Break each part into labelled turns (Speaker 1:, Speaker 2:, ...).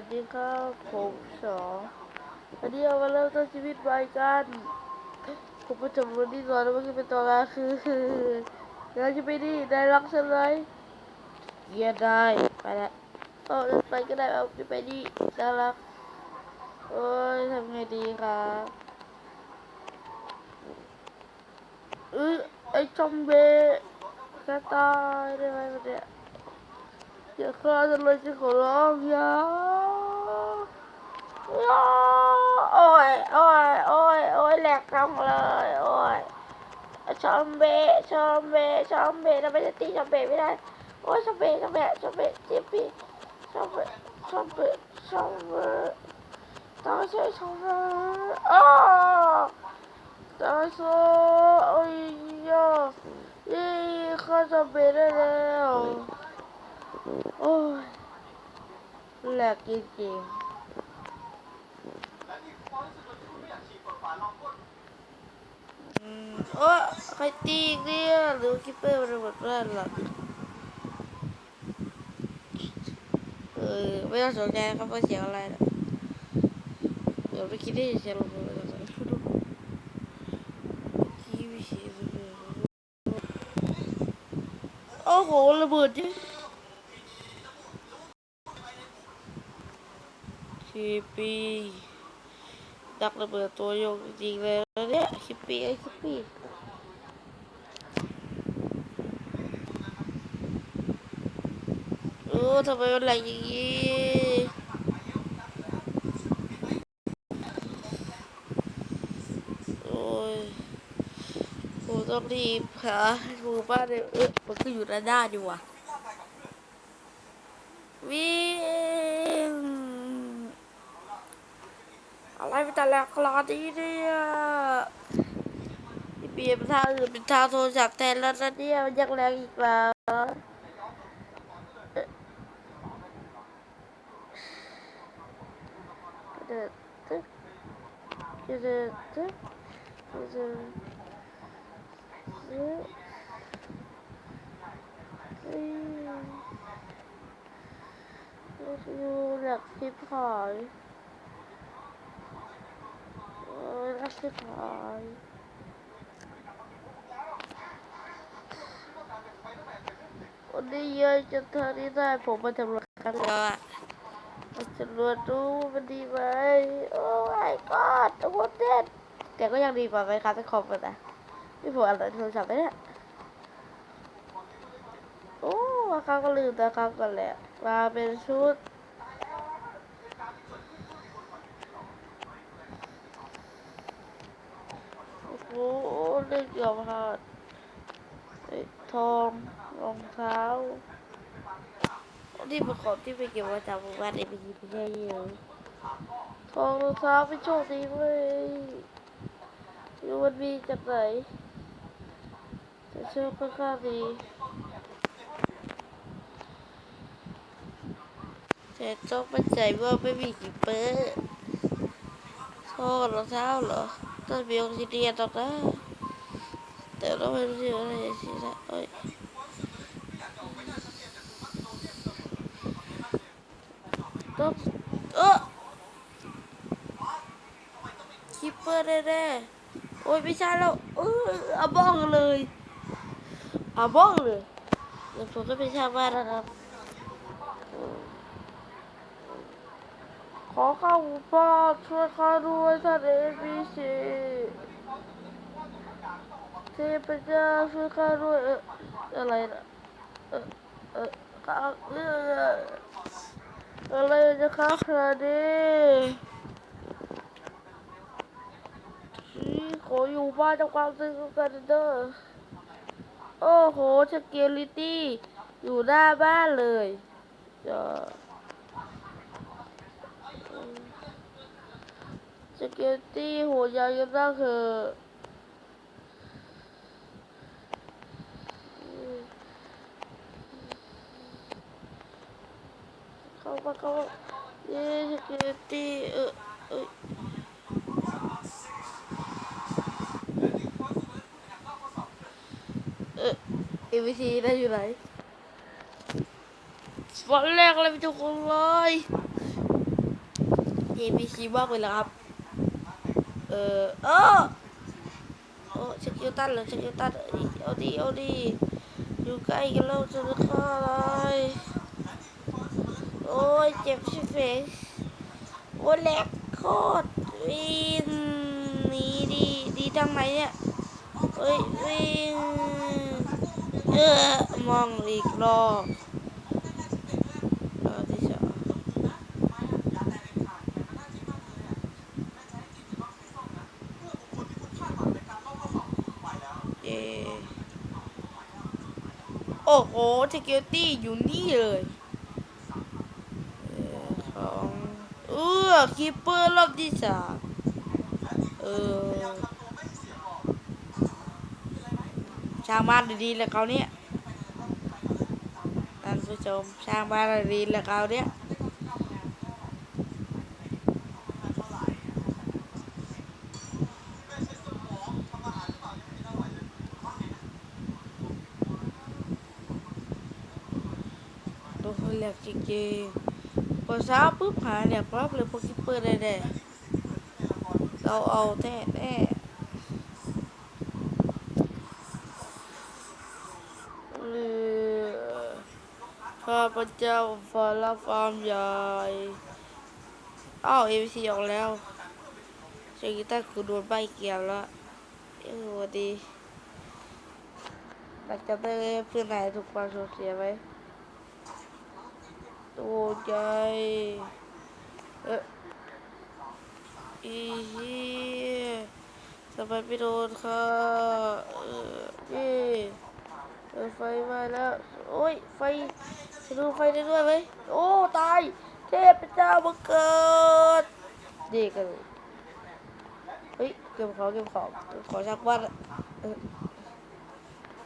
Speaker 1: สดีครับผมสองวันนี้เรามาเริ่มต้นชีวิตใหม่กันผมมาจบวันนี้ก่อนแล้วมันจะเป็นตัวงานคือเราจะไปนี่ได้รักฉันไหมเยียได้ไปแล้วเอาไปก็ได้เอาจะไปนี่ได้รักโอ้ยทำไงดีครับเออไอจอมเบะแค่ตายได้ไหมวันเนี้ยอย่าฆ่าฉันเลยฉันขอร้องอย่า โอ้ยโอ้ยโอ้ยโอ้ยแหลกทั้งเลยโอ้ยชอมเบชอมเบชอมเบทำไมจะตีชอมเบไม่ได้โอ้ยชอมเบชอมเบชอมเบเจ็บปีชอมเบชอมเบชอมเบต้องช่วยชอมเบะอ้าต้องช่วยโอ้ยย่าเย้าชอมเบได้แล้วโอ้ยแหลกจริงๆอืม โอ้ใครตีกเนี่ยหรือคิปเปอร์มันหมดแรงหรอเออไม่ต้องสนใจนะครับว่าเสียงอะไรนะเดี๋ยวไปคิดได้เสียงลงม่เสียงเลยโอ้โหระเบิดดิคิปปี้ดักระเบิดตัวโยงจริงเลยแล้วเนี่ยคิป ปี้ไอ้คิปปี้โอ้ทำไมมันแรงอย่างนี้โอ้ยกูต้องรีบหาหมู่บ้านเลยเอ๊ะมันก็อยู่ด้านหน้าดีว่ะวิ่งอะไรเป็นแต่แหลกขนาดีเนี่ย ปลี่ยนเป็นทาอื่นเป็นท่าโทรศัพท์แทนแล้วนะเนี่ยมันยังแรงอีกแล้วเดินตึ๊กเดินตึ๊กเดินตึ๊กเฮ้ยดูหลักคลิปหายโอ้ยรักที่ขาย วันนี้เยอะจนเธอที่ได้ผมมาทำรายการแล้วอะมาสำรวจดูมันดีไหมโอ้ my god โอ้โหเด็ดแต่ก็ยังดีกว่าไหมครับที่คอมกันนะนี่ผมอะไรโทรศัพท์ไหมเนี่ยโอ้ราคาก็ลืมนะครับกันแหละมาเป็นชุดโอ้โหเลือกเกี่ยวพาดไอ้ทอง รองเท้านี่เป็นของที่ไปเก็บมาจากบ้านไอ้ไปยิงไม่ใช่เยอะทองรองเท้าไม่โชคดีเว้ยอยู่มันมีจากไหนแต่โชคค่อนข้างดีแต่ต้องมั่นใจว่าไม่มีกิปเปอร์ทองรองเท้าเหรอต้นมีออกซิเดียนหรอกนะแต่เราไม่รู้ชื่ออะไรสินะเอ้ยต้องเออคิปเป อร์แน่ๆโอ้ยไม่ใช่แล้วเอออาบ้องเลยอาบ้องเลยเดี๋ยวผมก็ไปชาวบ้านนะครับขอข้าหมู่บ้าช่วยข้าด้วยท่านเอพีซีเทพเจ้าช่วยข้าด้วยเอออะไรนะเออเออข้าเรื่องอะไรจะข้าขนาดีนี้ชี้ ขออยู่บ้านจากความซึ้งกันเด้อโอ้โหสเกลิตี้อยู่หน้าบ้านเลยจะสเกลิตี้โหยาวยังน่าเถอเข้ามาเข้ามาเย้สเกตตี้เออเออ เอวีซีได้อยู่ไหนวันแรกเลยไปทุกคนเลย ABC บอกไปแล้วครับ เออเออโอ้สกิลตันเหรอสกิลตันเอาดีเอาดีอยู่ใกล้กันแล้วจะฆ่าอะไรโอ้ยเจ็บชิบเฟสโอ้ยแหลกโคตรวิ่งหนีดีดีทางไหนเนี่ยเฮ้ยวิ่ง เออมองอีกรอบรอบที่สองเย่โอ้โห security อยู่นี่เลยเออของเออคีเปอร์รอบที่สามเออ ช่างบ้านดีๆแล้วเขาเนี่ยท่านผู้ชมช่างบ้านดีๆแล้วเขาเนี่ยโดนแหลกจริงๆพอเช้าปุ๊บหาแหลกปั๊บเลยพวกคีเปอร์ได้แด่เราเอาแน่แน่เออข้าพเจ้าฟาลาฟาร์มใหญ่อ้าวเอฟซีออกแล้วเชกิต้าคือโดนใบเกี่ยวแล้วเออวัดีหลังจากได้เพื่อนไหนถูกความสูญเสียไหมตัวใจเอออีเหี้ยทำไมไม่โดนค่ะเออ เออไฟมาแล้วโอ้ยไฟจะดูไฟได้ด้วยไหมโอ้ตายเทพเจ้าบังเกิดเด็กกันเฮ้ยเก็บของเก็บของขอชักวัด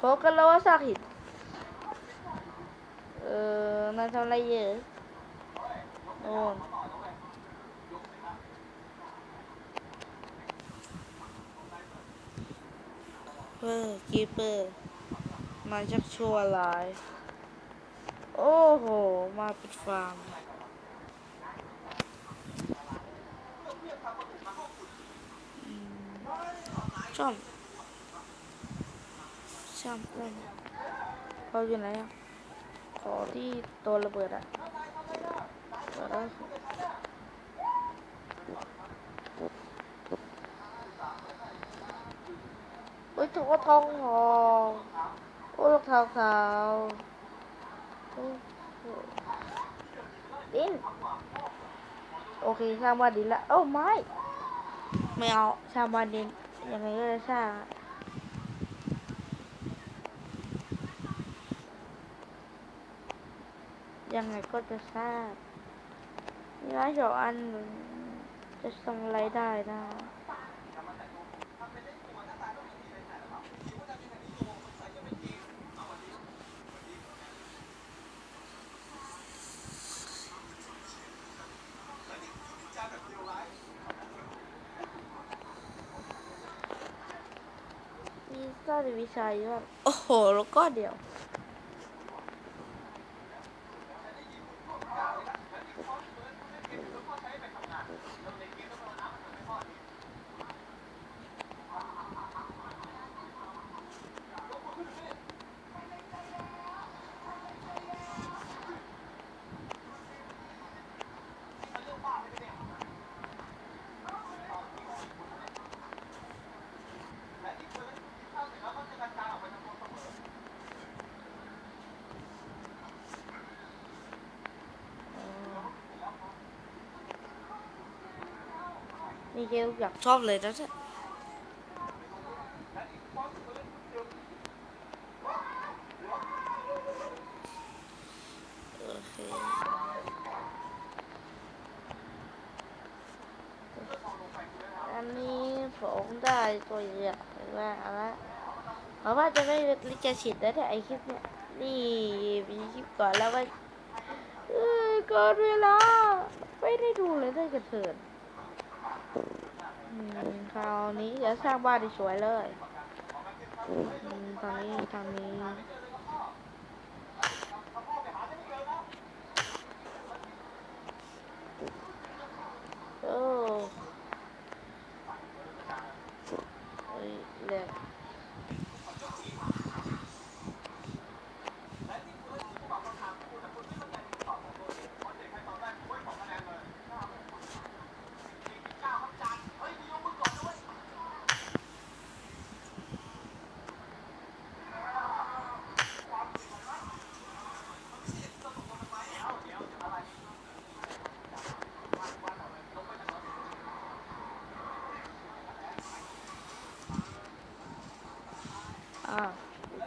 Speaker 1: ขอกันแล้วว่าซากหินเออนายทำอะไรเยอะโน่นเออกีเปอร์ มาชักชั่วร์หลาย โอ้โห มาปิดฟาร์มช่อมช่อมช่อมเขาอยู่ไหนอะขอที่ตัวระเบิดอะเปิดได้โอ้ยถูกว่าทองหอ โอ้ยรองเท้าขาวดินโอเคสร้างบ้านดินละเอ้ไม่ไม่เอาสร้างบ้านดินยังไงก็จะสร้างยังไงก็จะทราบนี่ร้านสองอันจะทำอะไรได้นะ มีสร้อยวิชัยอะโอ้โห แล้วก็เดี๋ยว นี่เกลอยากชอบเลยนะเนี่โอเคอันนี้ผมได้ตัวใหญ่มาแล้วเพราะว่าจะไม่ลิขสิทธิ์แล้แต่ไอคลิปเนี่ยนี่มีคลิปก่อนแล้วว่าเออเกินเวลาไม่ได้ดูเลยได้กระเถินอืม คราวนี้จะสร้างบ้านที่สวยเลยอืมทางนี้ทางนี้โอ้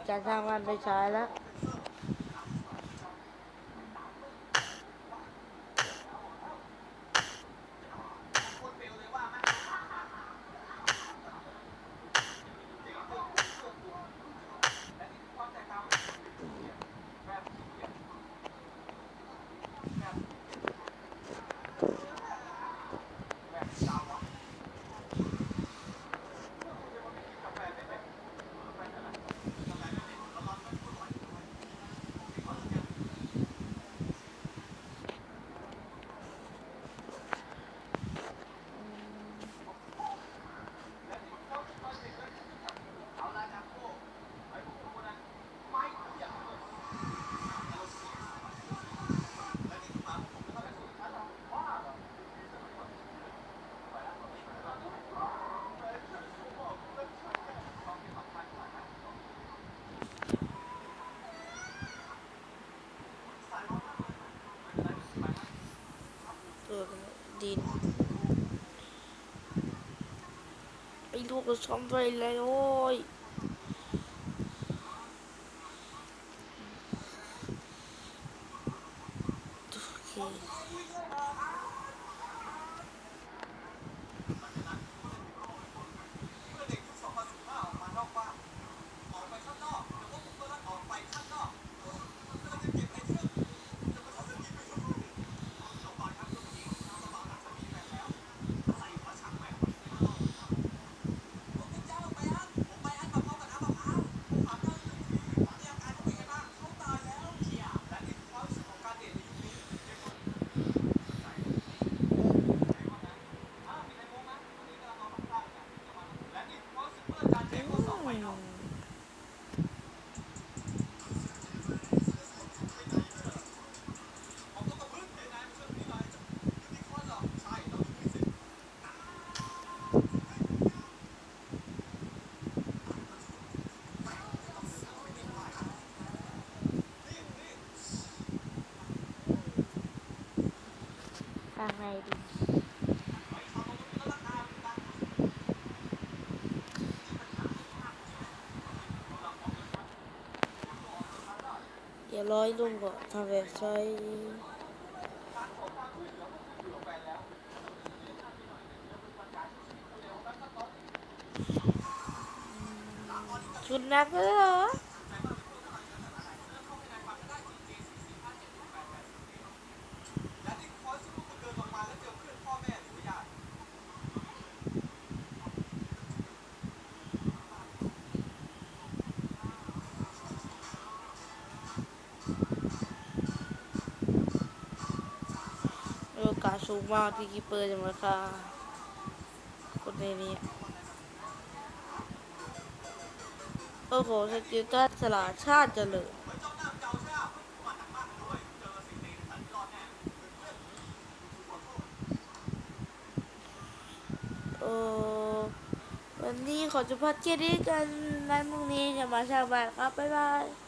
Speaker 1: จากทางวันไปใช้แล้ว เออดิน ไอ้ลูกเราซ่อมไปเลยโอ้ยโอเคอืม ทางไหนดีเดี๋ยวร้อยลุงก่อนทำแบบใช้ชุดนักเลยเหรอ โอกาสสูงมากที่กีเปอร์จะมาฆ่าคนในนี้โอ้โหสกิลตัสลาชาติเจริญโอ้วันนี้ขอจะพัดเจดีกันนั้นพรุ่งนี้จะมาชาวบ้านครับ บ๊ายบาย